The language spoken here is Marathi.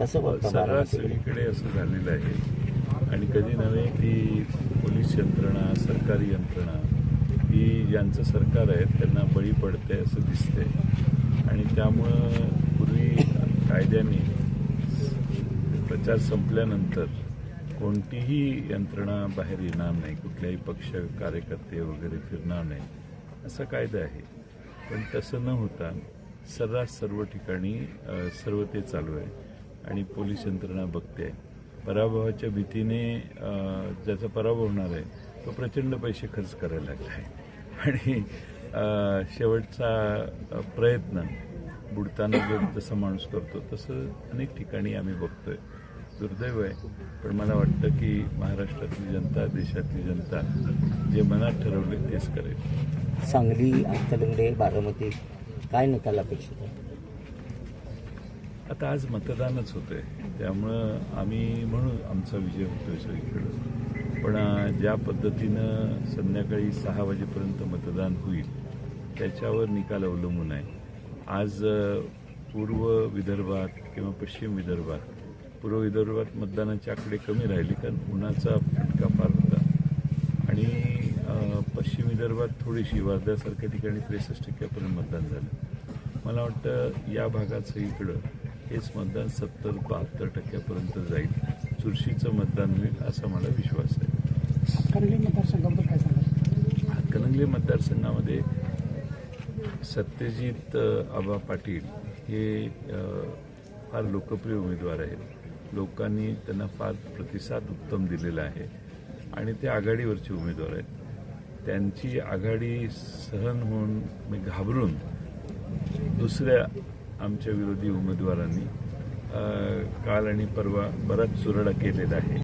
कसं बघता सगळीकडे असं झालेलं आहे. आणि कधी नव्हे की पोलीस यंत्रणा सरकारी यंत्रणा ही ज्यांचं सरकार आहे त्यांना बळी पडते असं दिसतंय. आणि त्यामुळं पूर्वी कायद्याने प्रचार संपल्यानंतर कोणतीही यंत्रणा बाहेर येणार नाही कुठल्याही पक्ष कार्यकर्ते वगैरे फिरणार नाही असा कायदा आहे. पण तसं न होता सर्रास सर्व ठिकाणी सर्व ते चालू आहे. आणि पोलीस यंत्रणा बघते. पराभवाच्या भीतीने ज्याचा पराभव होणार आहे तो प्रचंड पैसे खर्च करायला लागला आहे. आणि शेवटचा प्रयत्न बुडताना जो जसं माणूस करतो तसं अनेक ठिकाणी आम्ही बघतोय. दुर्दैव आहे. पण मला वाटतं की महाराष्ट्रातली जनता देशातली जनता जे मनात ठरवले तेच करेल. सांगली हातकलंगडे बारामती काय निकाल अपेक्षित आहे? आता आज मतदानच होतंय. त्यामुळं आम्ही म्हणून आमचा विजय होतोय सगळीकडं. पण ज्या पद्धतीनं संध्याकाळी सहा वाजेपर्यंत मतदान होईल त्याच्यावर निकाल अवलंबून आहे. आज पूर्व विदर्भात किंवा पश्चिम विदर्भात पूर्व विदर्भात मतदानाचे आकडे कमी राहिले कारण उन्हाचा फटका फार होता. आणि पश्चिम विदर्भात थोडीशी वर्ध्यासारख्या ठिकाणी त्रेसष्ट टक्क्यापर्यंत मतदान झालं. मला वाटतं या भागाचं इकडं हेच मतदान सत्तर बहात्तर टक्क्यापर्यंत जाईल. चुरशीचं मतदान होईल असा मला विश्वास आहे. हातकणंगले हातकणंगले मतदारसंघामध्ये सत्यजित आबा पाटील हे फार लोकप्रिय उमेदवार आहेत. लोकांनी त्यांना फार प्रतिसाद उत्तम दिलेला आहे. आणि ते आघाडीवरचे उमेदवार आहेत. त्यांची आघाडी सहन होऊन म्हणजे घाबरून दुसऱ्या आमच्या विरोधी उमेदवारांनी काल आणि परवा बराच चुरडा केलेला आहे.